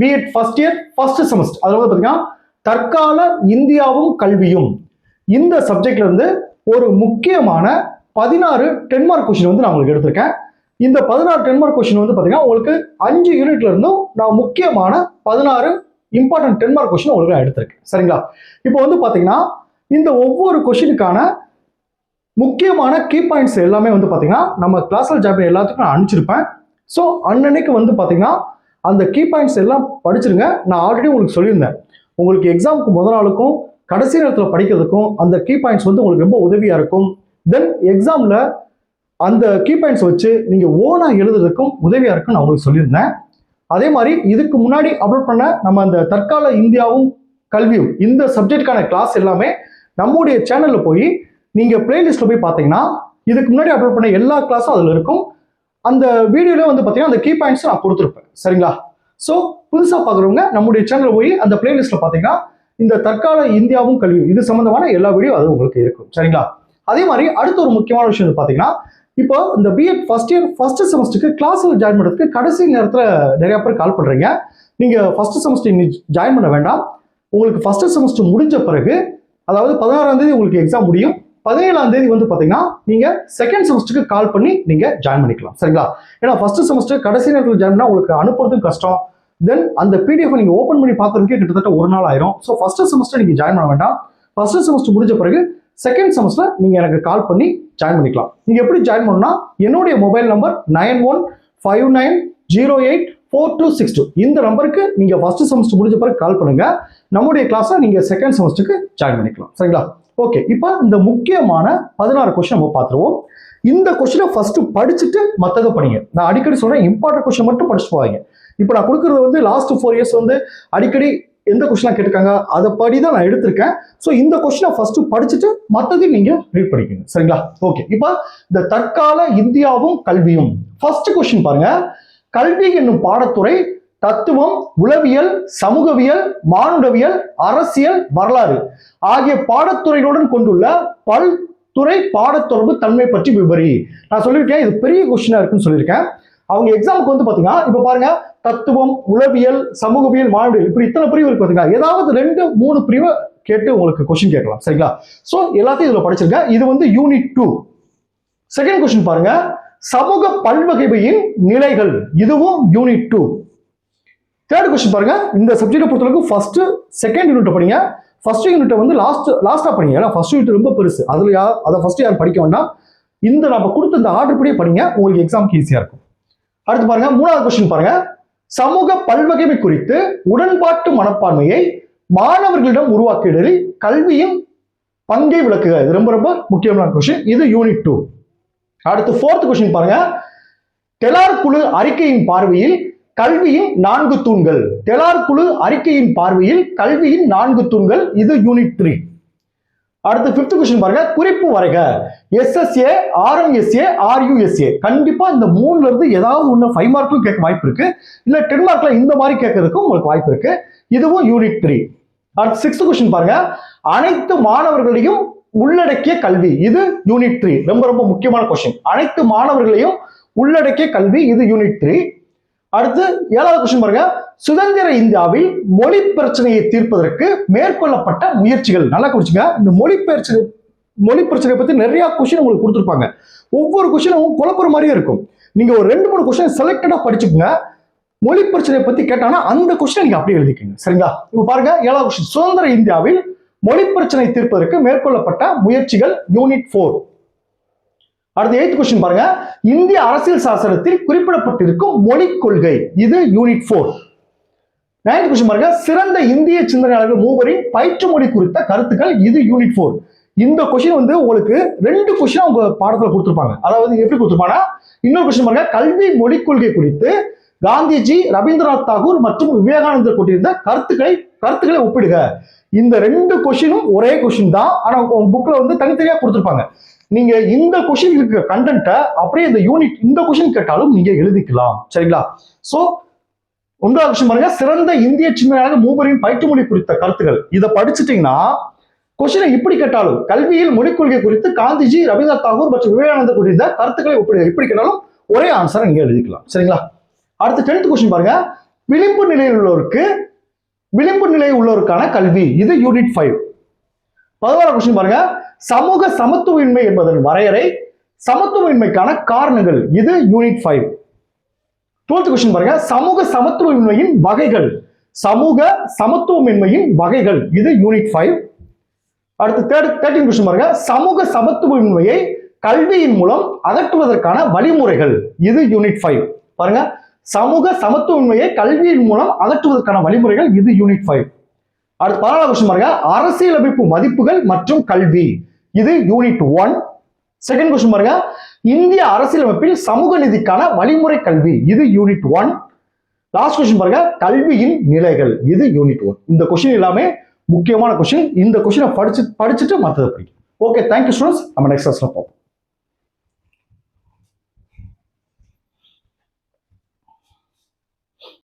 B Ed first year first semester அதில் வந்து பார்த்தீங்கன்னா தற்கால இந்தியாவும் கல்வியும். இந்த சப்ஜெக்ட்ல இருந்து ஒரு முக்கியமான பதினாறு டென் மார்க் கொஸ்டின் வந்து நான் உங்களுக்கு எடுத்திருக்கேன். இந்த பதினாறு டென் மார்க் கொஸ்டின் வந்து பார்த்தீங்கன்னா உங்களுக்கு அஞ்சு யூனிட்ல இருந்தும் நான் முக்கியமான பதினாறு இம்பார்ட்டன்ட் டென் மார்க் கொஸ்டின் உங்களுக்கு நான் எடுத்திருக்கேன். சரிங்களா? இப்போ வந்து பார்த்தீங்கன்னா இந்த ஒவ்வொரு கொஸ்டினுக்கான முக்கியமான கீ பாயிண்ட்ஸ் எல்லாமே வந்து பார்த்தீங்கன்னா நம்ம கிளாஸில் ஜாப் எல்லாத்துக்கும் நான் அனுப்பிச்சிருப்பேன். ஸோ அன்னன்னைக்கு வந்து பார்த்தீங்கன்னா அந்த கீ பாயிண்ட்ஸ் எல்லாம் படிச்சிருங்க. நான் ஆல்ரெடி உங்களுக்கு சொல்லியிருந்தேன். உங்களுக்கு எக்ஸாமுக்கு முதல் நாளுக்கும் கடைசி நேரத்தில் படிக்கிறதுக்கும் அந்த கீ பாயிண்ட்ஸ் வந்து உங்களுக்கு ரொம்ப உதவியாக இருக்கும். தென் எக்ஸாமில் அந்த கீ பாயிண்ட்ஸ் வச்சு நீங்கள் ஓனாக எழுதுறதுக்கும் உதவியாக இருக்கும்னு நான் உங்களுக்கு சொல்லியிருந்தேன். அதே மாதிரி இதுக்கு முன்னாடி அப்லோட் பண்ண நம்ம அந்த தற்கால இந்தியாவும் கல்வியும் இந்த சப்ஜெக்டுக்கான கிளாஸ் எல்லாமே நம்முடைய சேனலில் போய் நீங்கள் பிளேலிஸ்ட்டில் போய் பார்த்தீங்கன்னா இதுக்கு முன்னாடி அப்லோட் பண்ண எல்லா கிளாஸும் அதில் இருக்கும். அந்த வீடியோவில் வந்து பார்த்தீங்கன்னா அந்த கீ பாயிண்ட்ஸ் நான் கொடுத்துருப்பேன். சரிங்களா? ஸோ புதுசாக பார்க்குறவங்க நம்முடைய சேனலில் போய் அந்த பிளேலிஸ்ட்டில் பார்த்தீங்கன்னா இந்த தற்கால இந்தியாவும் கல்வியும் இது சம்மந்தமான எல்லா வீடியோ அது உங்களுக்கு இருக்கும். சரிங்களா? அதே மாதிரி அடுத்த ஒரு முக்கியமான விஷயம் வந்து பார்த்தீங்கன்னா இப்போ இந்த B Ed first year first செமஸ்டருக்கு கிளாஸில் ஜாயின் பண்ணுறதுக்கு கடைசி நேரத்தில் நிறையா பேர் கால் பண்ணுறீங்க நீங்கள் ஃபர்ஸ்ட் செமஸ்டர் இன்னைக்கு ஜாயின் பண்ண வேண்டாம். உங்களுக்கு ஃபர்ஸ்ட் செமஸ்டர் முடிஞ்ச பிறகு அதாவது பதினாறாம் தேதி உங்களுக்கு எக்ஸாம் முடியும். பதினேழாம் தேதி வந்து பார்த்தீங்கன்னா நீங்கள் செகண்ட் செமஸ்டருக்கு கால் பண்ணி நீங்கள் ஜாயின் பண்ணிக்கலாம். சரிங்களா? ஏன்னா ஃபஸ்ட்டு செமஸ்டர் கடைசி நேரத்தில் ஜாயின் பண்ணால் உங்களுக்கு அனுப்புறதும் கஷ்டம். தென் அந்த பிடிஎஃப் நீங்கள் ஓப்பன் பண்ணி பார்க்குறதுக்கே கிட்டத்தட்ட ஒரு நாள் ஆயிரும். ஸோ ஃபஸ்ட்டு செமஸ்டர் நீங்கள் ஜாயின் பண்ண வேண்டாம். ஃபஸ்ட்டு செமஸ்டர் முடிஞ்ச பிறகு செகண்ட் செமஸ்டர் நீங்கள் எனக்கு கால் பண்ணி ஜாயின் பண்ணிக்கலாம். நீங்கள் எப்படி ஜாயின் பண்ணணும்னா என்னுடைய mobile number nine one five nine zero eight four two six two. இந்த நம்பருக்கு நீங்கள் ஃபஸ்ட்டு செமஸ்டர் முடிஞ்ச பிறகு கால் பண்ணுங்கள் நம்முடைய கிளாஸை நீங்கள் செகண்ட் செமஸ்டருக்கு ஜாயின் பண்ணிக்கலாம். சரிங்களா? ஓகே இப்போ இந்த முக்கியமான பதினாறு கொஸ்டின் நம்ம பார்த்துருவோம். இந்த கொஸ்டினை ஃபர்ஸ்ட் படிச்சுட்டு மற்றதை படிங்க. நான் அடிக்கடி சொல்கிறேன் இம்பார்ட்டன்ட் கொஸ்டின் மட்டும் படிச்சுட்டு போவாங்க இப்போ நான் கொடுக்குறது வந்து லாஸ்ட் ஃபோர் இயர்ஸ் வந்து அடிக்கடி எந்த கொஸ்டினாக கேட்டிருக்காங்க அதை படி தான் நான் எடுத்திருக்கேன். ஸோ இந்த கொஸ்டினை ஃபஸ்ட்டு படிச்சுட்டு மற்றதையும் நீங்கள் ரீட் படிக்கணும் சரிங்களா? ஓகே இப்போ இந்த தற்கால இந்தியாவும் கல்வியும். ஃபர்ஸ்ட் கொஸ்டின் பாருங்க. கல்வி என்னும் பாடத்துறை தத்துவம் உளவியல் சமூகவியல் மானுடவியல் அரசியல் வரலாறு ஆகிய பாடத்துறைகளுடன் கொண்டுள்ள பல்துறை பாடத்தொடர்பு தன்மை பற்றி விபரி. நான் சொல்லியிருக்கேன் இது பெரிய கொஸ்டினா இருக்குன்னு சொல்லியிருக்கேன். அவங்க எக்ஸாமுக்கு வந்து பாத்தீங்கன்னா இப்ப பாருங்க தத்துவம் உளவியல் சமூகவியல் மானுடவியல் இப்படி இத்தனை பிரிவு இருக்கு பாத்தீங்கன்னா ஏதாவது ரெண்டு மூணு பிரிவை கேட்டு உங்களுக்கு கொஸ்டின் கேட்கலாம் சரிங்களா? சோ எல்லாத்தையும் இதுல படிச்சிருக்கேன் இது வந்து யூனிட் டூ செகண்ட் கொஸ்டின் பாருங்க. சமூக பல்வகைமையின் நிலைகள் இதுவும் யூனிட் டூ தேர்ட் கொஸ்டின் பாருங்க. இந்த சப்ஜெக்டை பொறுத்தளவுக்கு ஃபர்ஸ்ட் செகண்ட் யூனிட்டை படிங்க. ஃபர்ஸ்ட் யூனிட்டை வந்து லாஸ்ட் லாஸ்ட்டாக படிங்க. ஏன்னா ஃபர்ஸ்ட் யூனிட் ரொம்ப பெருசு. அதில் யார் அதை ஃபர்ஸ்ட் யார் படிக்க வேண்டாம். இந்த நம்ம கொடுத்த இந்த ஆர்டர் படியே படிங்க. உங்களுக்கு எக்ஸாம்க்கு ஈஸியாக இருக்கும். அடுத்து பாருங்க. மூணாவது கொஸ்டின் பாருங்க. சமூக பல்வகைமை குறித்து உடன்பாட்டு மனப்பான்மையை மாணவர்களிடம் உருவாக்கிடலில் கல்வியும் பங்கை விளக்குக. இது ரொம்ப ரொம்ப முக்கியமான கொஸ்டின் இது யூனிட் டூ அடுத்து ஃபோர்த் கொஸ்டின் பாருங்க. டெலார் குழு அறிக்கையின் பார்வையில் கல்வியின் நான்கு தூண்கள். தெலார் குழு அறிக்கையின் பார்வையில் கல்வியின் நான்கு தூண்கள். இது யூனிட் த்ரீ அடுத்து ஃபிஃப்த் கொஸ்டின் பாருங்க. குறிப்பு வரைக. எஸ்எஸ்ஏ ஆர்எம்எஸ்ஏ ஆர்யூஎஸ்ஏ கண்டிப்பா இந்த மூணுல இருந்து ஏதாவது ஒன்று ஃபைவ் மார்க்கும் கேட்க வாய்ப்பு இருக்கு. இல்ல டென் மார்க்ல இந்த மாதிரி கேட்கறதுக்கும் உங்களுக்கு வாய்ப்பு இருக்கு. இதுவும் யூனிட் த்ரீ அடுத்து சிக்ஸ்த் கொஸ்டின் பாருங்க. அனைத்து மாணவர்களையும் உள்ளடக்கிய கல்வி இது யூனிட் த்ரீ ரொம்ப ரொம்ப முக்கியமான கொஸ்டின் அனைத்து மாணவர்களையும் உள்ளடக்கிய கல்வி இது யூனிட் த்ரீ அடுத்து ஏழாவது கொஸ்டின் பாருங்க. சுதந்திர இந்தியாவில் மொழி பிரச்சனையை தீர்ப்பதற்கு மேற்கொள்ளப்பட்ட முயற்சிகள். நல்லா குறிச்சுங்க இந்த மொழி பிரச்சனை மொழி பிரச்சனையை பத்தி நிறைய கொஸ்டின் உங்களுக்கு கொடுத்துருப்பாங்க. ஒவ்வொரு கொஸ்டினும் குழப்புற மாதிரியே இருக்கும். நீங்க ஒரு ரெண்டு மூணு கொஸ்டின் செலக்டடா படிச்சுக்கோங்க. மொழி பிரச்சனையை பத்தி கேட்டானா அந்த கொஸ்டின் நீங்க அப்படியே எழுதிக்கோங்க. சரிங்களா? இப்போ பாருங்க ஏழாவது கொஸ்டின் சுதந்திர இந்தியாவில் மொழி பிரச்சனை தீர்ப்பதற்கு மேற்கொள்ளப்பட்ட முயற்சிகள் யூனிட் ஃபோர் அடுத்து எய்த் கொஸ்டின் பாருங்க. இந்திய அரசியல் சாசனத்தில் குறிப்பிடப்பட்டிருக்கும் மொழி கொள்கை இது யூனிட் ஃபோர் நைன்த் கொஸ்டின் பாருங்க. சிறந்த இந்திய சிந்தனையாளர்கள் மூவரின் பயிற்று மொழி குறித்த கருத்துக்கள் இது யூனிட் ஃபோர் இந்த கொஸ்டின் வந்து உங்களுக்கு ரெண்டு கொஸ்டின் உங்க பாடத்துல கொடுத்துருப்பாங்க. அதாவது எப்படி கொடுத்துருப்பாங்கன்னா இன்னொரு கொஸ்டின் பாருங்க. கல்வி மொழி கொள்கை குறித்து காந்திஜி ரவீந்திரநாத் தாகூர் மற்றும் விவேகானந்தர் கொண்டிருந்த கருத்துக்களை கருத்துக்களை ஒப்பிடுக. இந்த ரெண்டு கொஸ்டினும் ஒரே கொஸ்டின் தான். ஆனா உங்க புக்ல வந்து தனித்தனியா கொடுத்துருப்பாங்க. நீங்க இந்த கொஷின் இருக்கிற கண்டென்ட்டை அப்படியே இந்த யூனிட் இந்த கொஷின் கேட்டாலும் நீங்க எழுதிக்கலாம். சரிங்களா? சோ ஒன்றாவது கொஸ்டின் பாருங்க. சிறந்த இந்திய சிந்தனையாக மூவரின் பயிற்று மொழி குறித்த கருத்துக்கள். இதை படிச்சுட்டீங்கன்னா கொஸ்டினை இப்படி கேட்டாலும் கல்வியில் மொழிக் கொள்கை குறித்து காந்திஜி ரவீந்திரநாத் தாகூர் மற்றும் விவேகானந்தர் குறித்த கருத்துக்களை இப்படி இப்படி கேட்டாலும் ஒரே ஆன்சரை நீங்க எழுதிக்கலாம். சரிங்களா? அடுத்து டென்த் கொஸ்டின் பாருங்க. விளிம்பு நிலையில் உள்ளவருக்கு விளிம்பு நிலை உள்ளவருக்கான கல்வி இது யூனிட் ஃபைவ் பதினாறு கொஸ்டின் பாருங்க. சமூக சமத்துவமின்மை என்பதன் வரையறை சமத்துவமின்மைக்கான காரணங்கள். இது யூனிட் ஃபைவ் டுவெல்த் கொஸ்டின் பாருங்க. சமூக சமத்துவமின்மையின் வகைகள். சமூக சமத்துவமின்மையின் வகைகள். இது யூனிட் ஃபைவ் அடுத்து தேர்ட் தேர்ட்டின் கொஸ்டின் பாருங்க. சமூக சமத்துவமின்மையை கல்வியின் மூலம் அகற்றுவதற்கான வழிமுறைகள். இது யூனிட் ஃபைவ் பாருங்க. சமூக சமத்துவமின்மையை கல்வியின் மூலம் அகற்றுவதற்கான வழிமுறைகள். இது யூனிட் ஃபைவ் அடுத்து பதினாலாம் கொஸ்டின் பாருங்க. அரசியலமைப்பு மதிப்புகள் மற்றும் கல்வி. இது யூனிட் ஒன் செகண்ட் கொஸ்டின் பாருங்க. இந்திய அரசியலமைப்பில் சமூக நிதிக்கான வழிமுறை கல்வி. இது யூனிட் ஒன் லாஸ்ட் கொஸ்டின் பாருங்க. கல்வியின் நிலைகள். இது யூனிட் ஒன் இந்த கொஸ்டின் எல்லாமே முக்கியமான கொஸ்டின் இந்த கொஸ்டினை படிச்சு படிச்சுட்டு மற்றதை படிக்கும் ஓகே தேங்க்யூ ஸ்டூடெண்ட்ஸ் நம்ம நெக்ஸ்ட் கிளாஸ்ல பார்ப்போம்.